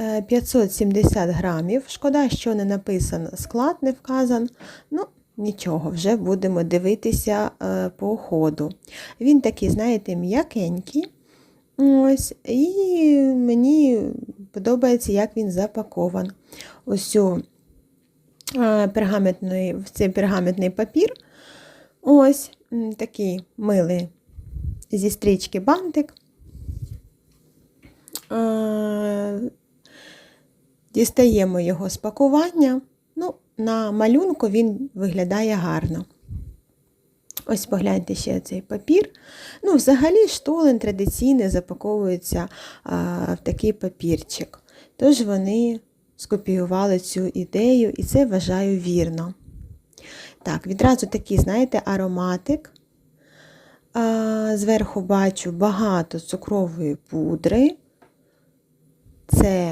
е, 570 грамів. Шкода, що не написано склад, не вказан. Ну, нічого, вже будемо дивитися е, по ходу. Він такий, знаєте, м'якенький. Ось, і мені подобається, як він запакован. Ось цю е, пергаментний, в цей пергаментний папір. Ось такий милий зі стрічки бантик. Дістаємо його з пакування. Ну, на малюнку він виглядає гарно. Ось погляньте ще цей папір. Ну, взагалі, штолен традиційно запаковується а, в такий папірчик. Тож вони скопіювали цю ідею, і це вважаю вірно. Так, відразу такий, знаєте, ароматик. А, зверху бачу багато цукрової пудри. Це